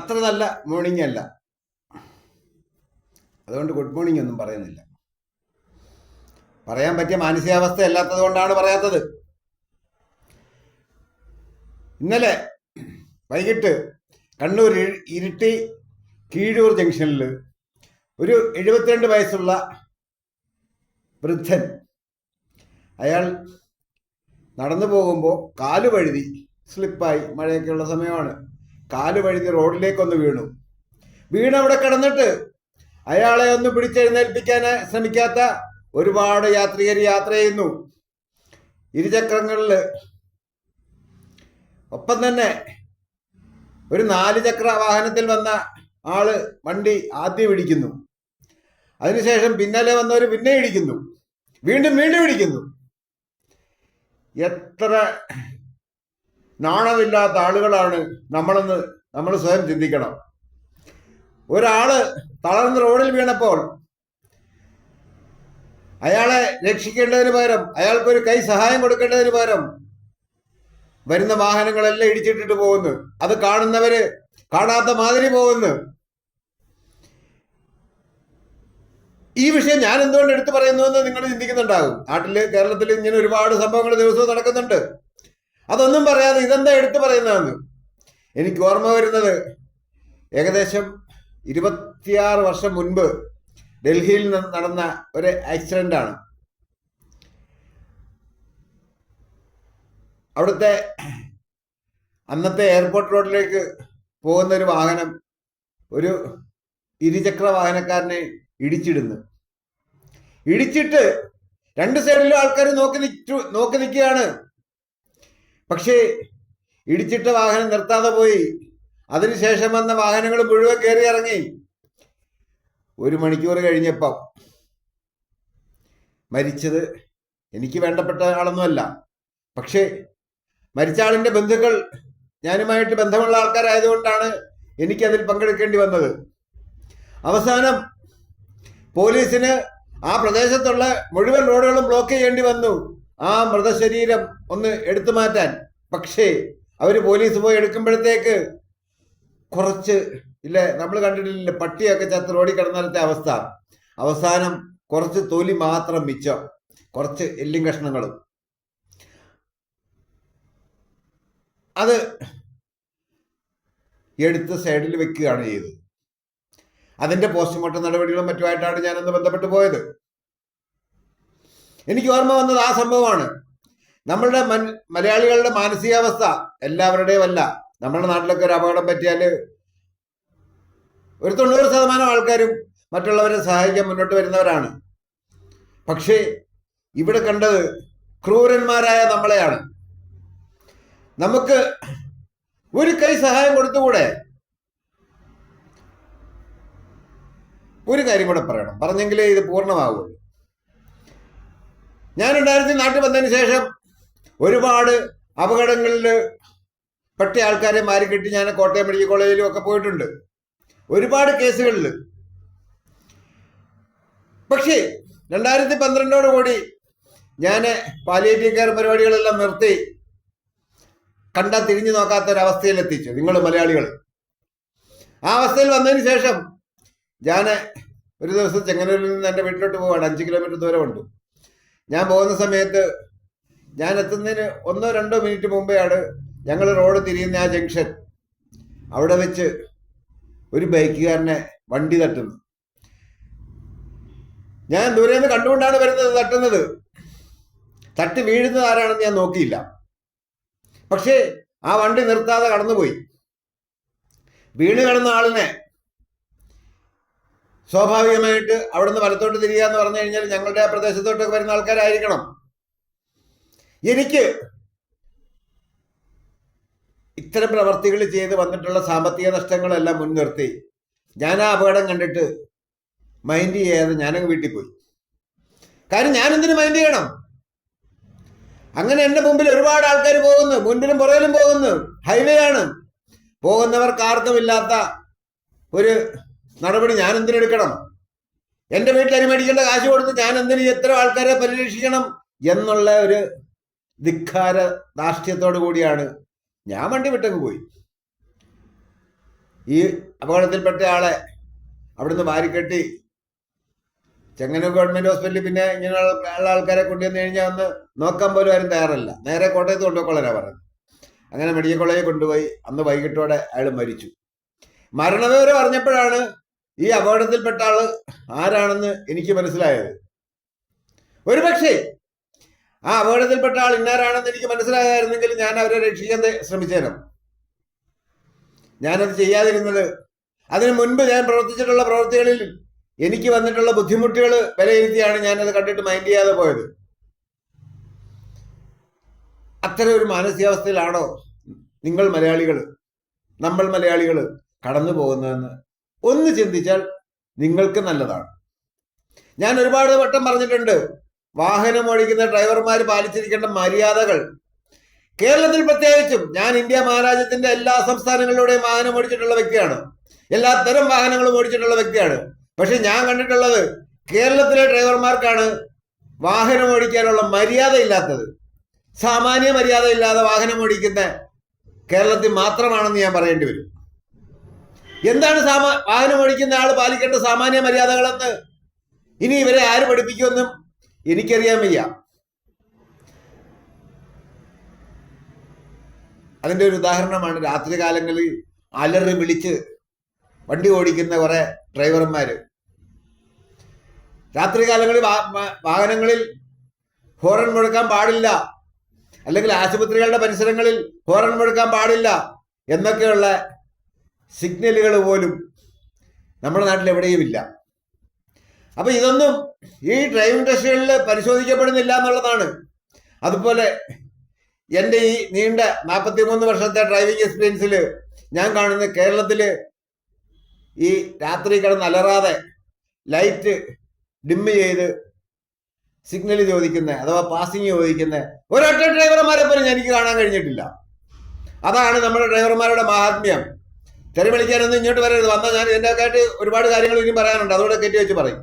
അത്ര നല്ല മോർണിംഗ് അല്ല. അതുകൊണ്ട് ഗുഡ് മോർണിംഗ് ഒന്നും പറയുന്നില്ല. പറയാൻ പറ്റിയ മാനസികാവസ്ഥ അല്ലാത്തത് കൊണ്ടാണ് പറയാത്തത്. ഇന്നലെ വൈകിട്ട് കണ്ണൂർ ഇരുട്ടി കീഴൂർ ജംഗ്ഷനിൽ ഒരു എഴുപത്തിരണ്ട് വയസ്സുള്ള വൃദ്ധൻ അയാൾ നടന്നു പോകുമ്പോൾ കാലു വഴുതി സ്ലിപ്പായി മഴയൊക്കെയുള്ള സമയമാണ്. കാൽ വഴുതി റോഡിലേക്കൊന്ന് വീണു. വീണവിടെ കിടന്നിട്ട് അയാളെ ഒന്ന് പിടിച്ചെഴുന്നേൽപ്പിക്കാൻ ശ്രമിക്കാത്ത ഒരുപാട് യാത്രികർ യാത്ര ചെയ്യുന്നു. ഇരുചക്രങ്ങളിൽ ഒപ്പം തന്നെ ഒരു നാല് ചക്ര വാഹനത്തിൽ വന്ന ആൾ വണ്ടി ആദ്യം ഇടിക്കുന്നു. അതിനുശേഷം പിന്നാലെ വന്നവർ പിന്നെ ഇടിക്കുന്നു. വീണ്ടും വീണ്ടും ഇടിക്കുന്നു. എത്ര നാണമില്ലാത്ത ആളുകളാണ് നമ്മളെന്ന് നമ്മൾ സ്വയം ചിന്തിക്കണം. ഒരാൾ തളർന്ന് റോഡിൽ വീണപ്പോൾ അയാളെ രക്ഷിക്കേണ്ടതിന് പകരം അയാൾക്കൊരു കൈ സഹായം കൊടുക്കേണ്ടതിന് പകരം വരുന്ന വാഹനങ്ങളെല്ലാം ഇടിച്ചിട്ടിട്ട് പോകുന്നു. അത് കാണുന്നവര് കാണാത്ത മാതിരി പോകുന്നു. ഈ വിഷയം ഞാൻ എന്തുകൊണ്ട് എടുത്തു പറയുന്നു എന്ന് നിങ്ങൾ ചിന്തിക്കുന്നുണ്ടാകും. നാട്ടിൽ കേരളത്തിൽ ഇങ്ങനെ ഒരുപാട് സംഭവങ്ങൾ ദിവസവും നടക്കുന്നുണ്ട്. അതൊന്നും പറയാതെ ഇതെന്താ എടുത്തു പറയുന്നതെന്ന്? എനിക്ക് ഓർമ്മ വരുന്നത് ഏകദേശം ഇരുപത്തിയാറ് വർഷം മുൻപ് ഡൽഹിയിൽ നടന്ന ഒരു ആക്സിഡന്റ് ആണ്. അവിടുത്തെ അന്നത്തെ എയർപോർട്ട് റോഡിലേക്ക് പോകുന്ന ഒരു വാഹനം ഒരു ഇരുചക്ര വാഹനക്കാരനെ ഇടിച്ചിടുന്നു. ഇടിച്ചിട്ട് രണ്ട് സൈഡിലും ആൾക്കാർ നോക്കി നിൽക്കു നോക്കി നിൽക്കുകയാണ്. പക്ഷേ ഇടിച്ചിട്ട വാഹനം നിർത്താതെ പോയി. അതിനുശേഷം വന്ന വാഹനങ്ങൾ മുഴുവൻ കയറി ഇറങ്ങി. ഒരു മണിക്കൂർ കഴിഞ്ഞപ്പം മരിച്ചത് എനിക്ക് വേണ്ടപ്പെട്ട ആളൊന്നുമല്ല. പക്ഷേ മരിച്ച ആളിന്റെ ബന്ധുക്കൾ ഞാനുമായിട്ട് ബന്ധമുള്ള ആൾക്കാരായതുകൊണ്ടാണ് എനിക്കതിൽ പങ്കെടുക്കേണ്ടി വന്നത്. അവസാനം പോലീസിന് ആ പ്രദേശത്തുള്ള മുഴുവൻ റോഡുകളും ബ്ലോക്ക് ചെയ്യേണ്ടി വന്നു. ആ മൃതശരീരം ഒന്ന് എടുത്തു മാറ്റാൻ. പക്ഷേ അവർ പോലീസ് പോയി എടുക്കുമ്പോഴത്തേക്ക് കുറച്ച് ഇല്ലേ നമ്മൾ കണ്ടിട്ടില്ലേ പട്ടിയൊക്കെ ചത്ത് റോഡിൽ കിടന്നാലത്തെ അവസ്ഥ. അവസാനം കുറച്ച് തൊലി മാത്രം മിച്ചം കുറച്ച് എല്ലും കഷ്ണങ്ങളും. അത് എടുത്ത് സൈഡിൽ വെക്കുകയാണ് ചെയ്തത്. അതിന്റെ പോസ്റ്റ്മോർട്ടം നടപടികളും മറ്റുമായിട്ടാണ് ഞാനന്ന് ബന്ധപ്പെട്ട് പോയത്. എനിക്ക് ഓർമ്മ വന്നത് ആ സംഭവമാണ്. നമ്മളുടെ മൻ മലയാളികളുടെ മാനസികാവസ്ഥ എല്ലാവരുടെയും അല്ല നമ്മുടെ നാട്ടിലൊക്കെ ഒരു അപകടം പറ്റിയാൽ ഒരു തൊണ്ണൂറ് ശതമാനം ആൾക്കാരും മറ്റുള്ളവരെ സഹായിക്കാൻ മുന്നോട്ട് വരുന്നവരാണ്. പക്ഷേ ഇവിടെ കണ്ടത് ക്രൂരന്മാരായ നമ്മളെയാണ്. നമുക്ക് ഒരു കൈ സഹായം കൊടുത്തുകൂടെ? ഒരു കാര്യം കൂടെ പറയണം. പറഞ്ഞെങ്കിലേ ഇത് പൂർണമാകുള്ളൂ ഞാൻ രണ്ടായിരത്തി നാട്ടിൽ വന്നതിന് ശേഷം ഒരുപാട് അപകടങ്ങളിൽ പെട്ട ആൾക്കാരെ മാറിക്കെട്ടി ഞാൻ കോട്ടയം മെഡിക്കൽ കോളേജിലും ഒക്കെ പോയിട്ടുണ്ട്. ഒരുപാട് കേസുകളിൽ. പക്ഷേ രണ്ടായിരത്തി പന്ത്രണ്ടോട് കൂടി ഞാൻ പാലിയേറ്റീവ് കെയർ പരിപാടികളെല്ലാം നിർത്തി കണ്ട തിരിഞ്ഞു നോക്കാത്ത ഒരു അവസ്ഥയിൽ എത്തിച്ചു നിങ്ങൾ മലയാളികൾ. ആ അവസ്ഥയിൽ വന്നതിന് ശേഷം ഞാൻ ഒരു ദിവസം ചെങ്ങന്നൂരിൽ നിന്ന് എന്റെ വീട്ടിലോട്ട് പോവാണ് അഞ്ച് കിലോമീറ്റർ ദൂരമുണ്ട്. ഞാൻ പോകുന്ന സമയത്ത് ഞാൻ എത്തുന്നതിന് ഒന്നോ രണ്ടോ മിനിറ്റ് മുമ്പെയാണ് ഞങ്ങൾ റോഡ് തിരിയുന്ന ആ ജംഗ്ഷൻ. അവിടെ വെച്ച് ഒരു ബൈക്കുകാരനെ വണ്ടി തട്ടുന്നു. ഞാൻ ദൂരെ നിന്ന് കണ്ടുകൊണ്ടാണ് വരുന്നത് തട്ടുന്നത്. തട്ടി വീഴുന്നത് ആരാണെന്ന് ഞാൻ നോക്കിയില്ല. പക്ഷേ ആ വണ്ടി നിർത്താതെ കടന്നുപോയി. വീണ് കിടന്ന ആളിനെ സ്വാഭാവികമായിട്ട് അവിടുന്ന് വലത്തോട്ട് തിരിയുക എന്ന് പറഞ്ഞു കഴിഞ്ഞാൽ ഞങ്ങളുടെ ആ പ്രദേശത്തോട്ടൊക്കെ വരുന്ന ആൾക്കാരായിരിക്കണം. എനിക്ക് ഇത്തരം പ്രവർത്തികൾ ചെയ്ത് വന്നിട്ടുള്ള സാമ്പത്തിക നഷ്ടങ്ങളെല്ലാം മുൻനിർത്തി. ഞാൻ ആ അപകടം കണ്ടിട്ട് മൈൻഡ് ചെയ്യാതെ ഞാനങ്ങ് വീട്ടിൽ പോയി. കാര്യം ഞാൻ എന്തിനു മൈൻഡ് ചെയ്യണം? അങ്ങനെ എന്റെ മുമ്പിൽ ഒരുപാട് ആൾക്കാർ പോകുന്നു. മുൻപിലും പുറകിലും പോകുന്നു. ഹൈവേ ആണ് പോകുന്നവർക്ക് ആർക്കുമില്ലാത്ത ഒരു നടപടി ഞാൻ എന്തിനെടുക്കണം? എന്റെ വീട്ടിൽ അനുമേടിക്കേണ്ട കാശ് കൊടുത്ത് ഞാൻ എന്തിന് എത്ര ആൾക്കാരെ പരിരക്ഷിക്കണം എന്നുള്ള ഒരു ധിക്കാര ധാർഷ്ട്യത്തോടു കൂടിയാണ് ഞാൻ വണ്ടി വിട്ടങ്ങ് പോയി. ഈ അപകടത്തിൽപ്പെട്ട ആളെ അവിടുന്ന് വാരിക്കെട്ടി ചെങ്ങന്നൂർ ഗവൺമെന്റ് ഹോസ്പിറ്റലിൽ പിന്നെ ഇങ്ങനെയുള്ള ആൾക്കാരെ കൊണ്ടുവന്ന് കഴിഞ്ഞാൽ ഒന്ന് നോക്കാൻ പോലും ആരും തയ്യാറല്ല. നേരെ കോട്ടയത്ത് കൊണ്ടുപോയിക്കൊള്ളാനാ പറഞ്ഞു. അങ്ങനെ മെഡിക്കൽ കോളേജിൽ കൊണ്ടുപോയി. അന്ന് വൈകിട്ടോടെ അയാൾ മരിച്ചു. മരണവിവരം അറിഞ്ഞപ്പോഴാണ് ഈ അപകടത്തിൽപ്പെട്ട ആൾ ആരാണെന്ന് എനിക്ക് മനസ്സിലായത്. ഒരുപക്ഷെ ആ അപകടത്തിൽപ്പെട്ട ആൾ ഇന്നാരാണെന്ന് എനിക്ക് മനസ്സിലായായിരുന്നെങ്കിൽ ഞാൻ അവരെ രക്ഷിക്കാൻ ശ്രമിച്ചേനും. ഞാനത് ചെയ്യാതിരുന്നത് അതിനു മുൻപ് ഞാൻ പ്രവർത്തിച്ചിട്ടുള്ള പ്രവൃത്തികളിൽ എനിക്ക് വന്നിട്ടുള്ള ബുദ്ധിമുട്ടുകൾ വിലയിരുത്തിയാണ് ഞാനത് കണ്ടിട്ട് മൈൻഡ് ചെയ്യാതെ പോയത്. അത്തരം ഒരു മാനസികാവസ്ഥയിലാണോ നിങ്ങൾ മലയാളികൾ നമ്മൾ മലയാളികൾ കടന്നു പോകുന്നതെന്ന് ഒന്ന് ചിന്തിച്ചാൽ നിങ്ങൾക്ക് നല്ലതാണ്. ഞാൻ ഒരുപാട് വട്ടം പറഞ്ഞിട്ടുണ്ട് വാഹനം ഓടിക്കുന്ന ഡ്രൈവർമാർ പാലിച്ചിരിക്കേണ്ട മര്യാദകൾ. കേരളത്തിൽ പ്രത്യേകിച്ചും ഞാൻ ഇന്ത്യ മഹാരാജ്യത്തിന്റെ എല്ലാ സംസ്ഥാനങ്ങളിലൂടെയും വാഹനം ഓടിച്ചിട്ടുള്ള വ്യക്തിയാണ്. എല്ലാ തരം വാഹനങ്ങളും ഓടിച്ചിട്ടുള്ള വ്യക്തിയാണ്. പക്ഷെ ഞാൻ കണ്ടിട്ടുള്ളത് കേരളത്തിലെ ഡ്രൈവർമാർക്കാണ് വാഹനം ഓടിക്കാനുള്ള മര്യാദ ഇല്ലാത്തത്. സാമാന്യ മര്യാദ ഇല്ലാതെ വാഹനം ഓടിക്കുന്ന കേരളത്തിൽ മാത്രമാണെന്ന് ഞാൻ പറയേണ്ടി വരും. എന്താണ് സാമാ വാഹനം ഓടിക്കുന്ന ആൾ പാലിക്കേണ്ട സാമാന്യ മര്യാദകളെന്ന്? ഇനി ഇവരെ ആര് പഠിപ്പിക്കുമെന്നും എനിക്കറിയാൻ വയ്യ അതിന്റെ ഒരു ഉദാഹരണമാണ് രാത്രി കാലങ്ങളിൽ അലറി വിളിച്ച് വണ്ടി ഓടിക്കുന്ന കുറെ ഡ്രൈവർമാർ രാത്രി കാലങ്ങളിൽ വാ- വാ- വാഹനങ്ങളിൽ ഹോറൺ മുഴക്കാൻ പാടില്ല. അല്ലെങ്കിൽ ആശുപത്രികളുടെ പരിസരങ്ങളിൽ ഹോറൺ മുഴക്കാൻ പാടില്ല എന്നൊക്കെയുള്ള സിഗ്നലുകൾ പോലും നമ്മുടെ നാട്ടിൽ എവിടെയും ഇല്ല അപ്പൊ ഇതൊന്നും ഈ ഡ്രൈവിംഗ് ടെസ്റ്റുകളിൽ പരിശോധിക്കപ്പെടുന്നില്ല എന്നുള്ളതാണ്. അതുപോലെ എന്റെ ഈ നീണ്ട നാൽപ്പത്തി മൂന്ന് വർഷത്തെ ഡ്രൈവിംഗ് എക്സ്പീരിയൻസിൽ ഞാൻ കാണുന്ന കേരളത്തിൽ ഈ രാത്രി കിടന്ന് അലറാതെ ലൈറ്റ് ഡിമ്മ് ചെയ്ത് സിഗ്നൽ ചോദിക്കുന്ന അഥവാ പാസിങ് ചോദിക്കുന്ന ഒരൊറ്റ ഡ്രൈവർമാരെ പോലും എനിക്ക് കാണാൻ കഴിഞ്ഞിട്ടില്ല. അതാണ് നമ്മുടെ ഡ്രൈവർമാരുടെ മഹാത്മ്യം. തെറി വിളിക്കാനൊന്നും ഇങ്ങോട്ട് വരരുത്. വന്നാൽ ഞാൻ ഇതിന്റെ ആയിട്ട് ഒരുപാട് കാര്യങ്ങൾ ഇനിയും പറയാനുണ്ട്. അതുകൂടെ കയറ്റി വെച്ച് പറയും.